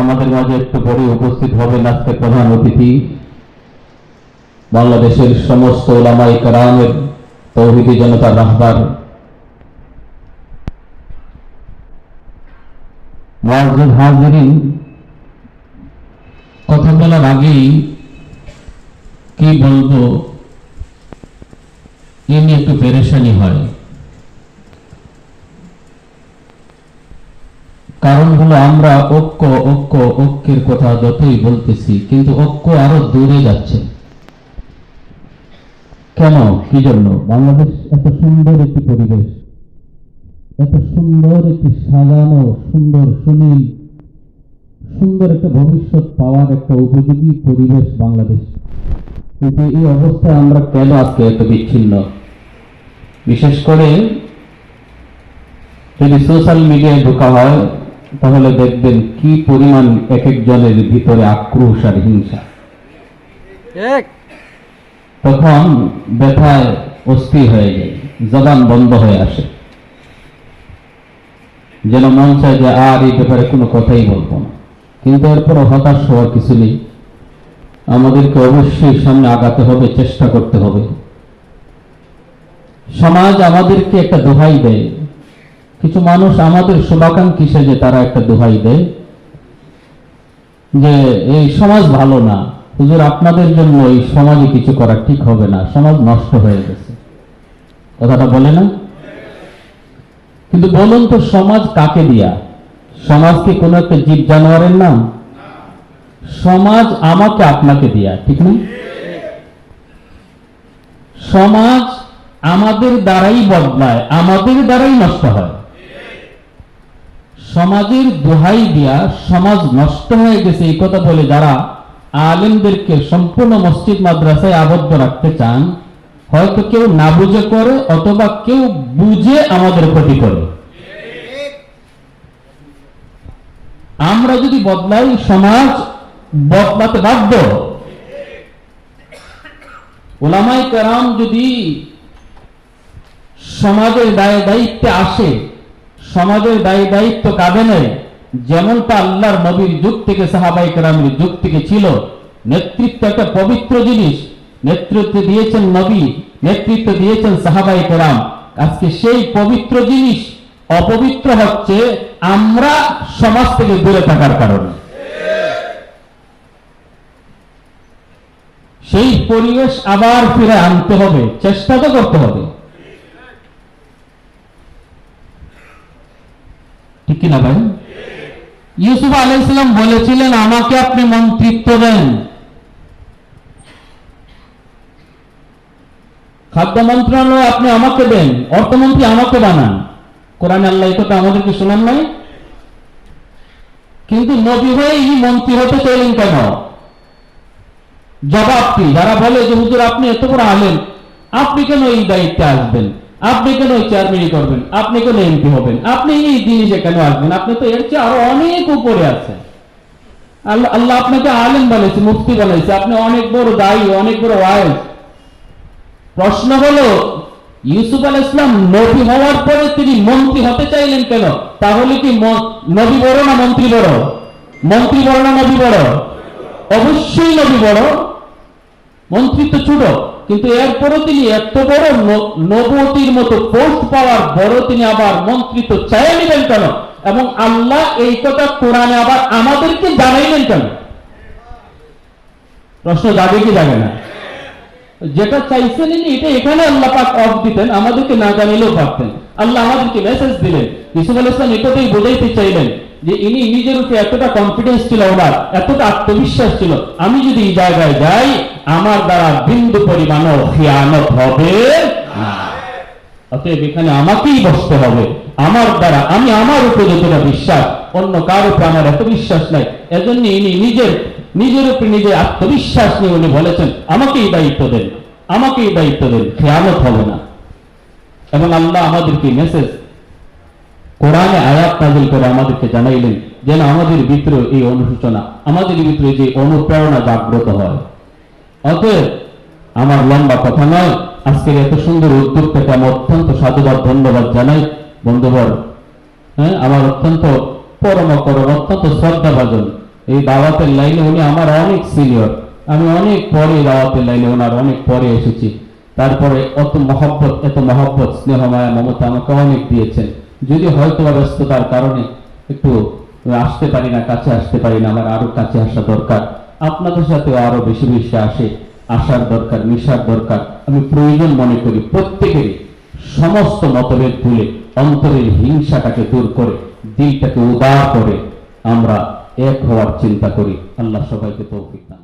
আমাদের মাঝে একটু পরে উপস্থিত হবেন আজকে প্রধান অতিথি। বাংলাদেশের সমস্ত ওলামাই কারামের তৌহিদি জনতার রাহবার। হাজিরিন, কথা বলার আগেই কি বলব, এ নিয়ে একটু পেরেশানি হয়। কারণ আমরা ঐক্য ঐক্য, ঐক্যের কথা যতই বলতেছি, কিন্তু ঐক্য আরও দূরে যাচ্ছে। কেন? কি জন্য? বাংলাদেশ এত সুন্দর একটি পরিবেশ, এত সুন্দর একটি সাজানো, সুন্দর সুনীল, সুন্দর একটা ভবিষ্যৎ পাওয়ার একটা উপযোগী পরিবেশ বাংলাদেশ। কিন্তু এই অবস্থায় আমরা কেন আজকে এত বিচ্ছিন্ন? বিশেষ করে যদি সোশ্যাল মিডিয়ায় ঢোকা হয় তাহলে দেখবেন কি পরিমাণ এক একজনের ভিতরে আক্রোশ আর হিংসা। তখন ব্যথায় অস্থির হয়ে যায় জবান বন্ধ হয়ে আসে। যেন মন চায় যে আর এই ব্যাপারে কোনো কথাই বলব না। কিন্তু এরপর হতাশ হওয়ার কিছু নেই। আমাদেরকে অবশ্যই সামনে আগাতে হবে চেষ্টা করতে হবে। সমাজ আমাদেরকে একটা দোহাই দেয়। কিছু মানুষ আমাদের শুভাকাঙ্ক্ষী সেজে তারা একটা দোহাই দেয় যে এই সমাজ ভালো না। হুজুর, আপনাদের জন্য এই সমাজে কিছু করা ঠিক হবে না। সমাজ নষ্ট হয়ে গেছে। কথাটা বলে না? কিন্তু বলুন তো, সমাজ কাকে দিয়া? সমাজ কি কোনো একটা জীব জানোয়ারের নাম? সমাজ আমাকে আপনাকে দিয়া, ঠিক না? সমাজ আমাদের দ্বারাই বদলায়, আমাদের দ্বারাই নষ্ট হয়। সমাজের দোহাই দিয়া সমাজ নষ্ট হয়ে গেছে, এই কথা বলে যারা আলেমদেরকে সম্পূর্ণ মসজিদ, মাদ্রাসায় আবদ্ধ রাখতে চান, হয়তো কেউ না বুঝে করে অথবা কেউ বুঝে আমাদের ক্ষতি করে। আমরা যদি বদলাই সমাজ বদলাতে বাধ্য ওলামাই কেরাম যদি সমাজের দায় দায়িত্বে আসে সমাজের দায়ী দায়িত্ব কাঁধে নেয় যেমনটা আল্লাহর নবীর যুগ থেকে সাহাবাই কেরামের যুগ থেকে ছিল। নেতৃত্ব একটা পবিত্র জিনিস। নেতৃত্ব দিয়েছেন নবী, নেতৃত্ব দিয়েছেন সাহাবাই কেরাম। আজকে সেই পবিত্র জিনিস, অপবিত্র হচ্ছে আমরা সমাজ থেকে দূরে থাকার কারণে। সেই পরিবেশ আবার ফিরে আনতে হবে, চেষ্টা তো করতে হবে। ঠিক কিনা ভাই? ইউসুফ আলাইসালাম বলেছিলেন, আমাকে আপনি মন্ত্রিত্ব দেন। খাদ্য মন্ত্রণালয় আপনি আমাকে দেন, অর্থমন্ত্রী আমাকে বানান। কোরআন আল্লাহ কথা আমাদেরকে শোনান নাই। কিন্তু নবী হয়ে এই মন্ত্রী হতে চাইলেন কেন? জবাবটি যারা বলে যে, হুজুর, আপনি এত বড় আলেন আপনি কেন এই দায়িত্বে আসবেন? আপনি কেন চেয়ারম্যানই করবেন? আপনি কেন এমপি হবেন? আপনি এই জিনিসে কেন আসবেন। আপনি তো এর চেয়ে আরও অনেক উপরে আছেন। আল্লাহ আপনাকে আলেম বানাইছে, মুফতি বানাইছে। আপনি অনেক বড় দায়ী, অনেক বড় ওয়াইজ প্রশ্ন হলো, ইউসুফ আল ইসলাম নবী হওয়ার পরে তিনি মন্ত্রী হতে চাইলেন কেন? তাহলে কি নবী বড় না মন্ত্রী বড়? মন্ত্রী বড় না নবী বড়? অবশ্যই নবী বড়। মন্ত্রী তো ছোট। কিন্তু এরপরও তিনি এত বড় নবতির মতো পোস্ট পাওয়ার বড় তিনি আবার মন্ত্রিত্ব চাইয়ে নেবেন কেন? এবং আল্লাহ এই কথা কোরআনে আবার আমাদেরকে জানাইলেন কেন? প্রশ্ন যাবে কি যাবে না? যেটা চাইছেন এটা এখানে আল্লাহ পাক অফ দিতেন, আমাদেরকে না জানিলেও পারতেন আল্লাহ আমাদেরকে মেসেজ দিলেন। ইসুফ আল ইসলাম এটাতেই বোঝাইতে চাইলেন যে ইনি নিজের উপরে এতটা কনফিডেন্স ছিল ওনার, এতটা আত্মবিশ্বাস ছিল, আমি যদি এই জায়গায় যাই, আমার দ্বারা বিন্দু পরিমাণও খেয়ানত হবে অতএব এখানে আমাকেই বসতে হবে। আমার দ্বারা, আমি আমার উপরে যতটা বিশ্বাস, অন্য কার উপরে আমার এত বিশ্বাস নাই। এজন্য ইনি নিজের নিজের উপরে নিজের আত্মবিশ্বাস নিয়ে উনি বলেছেন, আমাকেই দায়িত্ব দেন, আমাকেই দায়িত্ব দেন খেয়ালত হবে না। এবং আল্লাহ আমাদেরকে মেসেজ কোরআনে নাজিল করে আমাদেরকে জানাইলেন যেন আমাদের ভিতরে এই অনুশোচনা, আমাদের ভিতরে যে অনুপ্রেরণা জাগ্রত হয়। অতএব আমার লম্বা কথা নয়, আজকের এত সুন্দর উদ্যোগটাকে আমি অত্যন্ত সাধুবাদ, ধন্যবাদ জানাই। বন্ধুবর হ্যাঁ আমার অত্যন্ত পরম করম অত্যন্ত শ্রদ্ধা ভাজন এই দাওয়াতের লাইনে উনি আমার অনেক সিনিয়র আমি অনেক পরে দাওয়াতের লাইনে ওনার অনেক পরে এসেছি। তারপরে অত মহব্বত, এত মহব্বত স্নেহ মায়া মমতা আমাকে অনেক দিয়েছেন। যদি হয়তো ব্যস্ততার কারণে একটু আসতে পারি না, কাছে আসতে পারি না, আমার আরও কাছে আসা দরকার। আপনাদের সাথেও আরও বেশি বেশি আসে, আসার দরকার, মিশার দরকার। আমি প্রয়োজন মনে করি প্রত্যেকেরই সমস্ত মতভেদ ভুলে, অন্তরের হিংসাটাকে দূর করে, দিলটাকে উদার করে আমরা এক হওয়ার চিন্তা করি। আল্লাহ সবাইকে তৌফিক দান।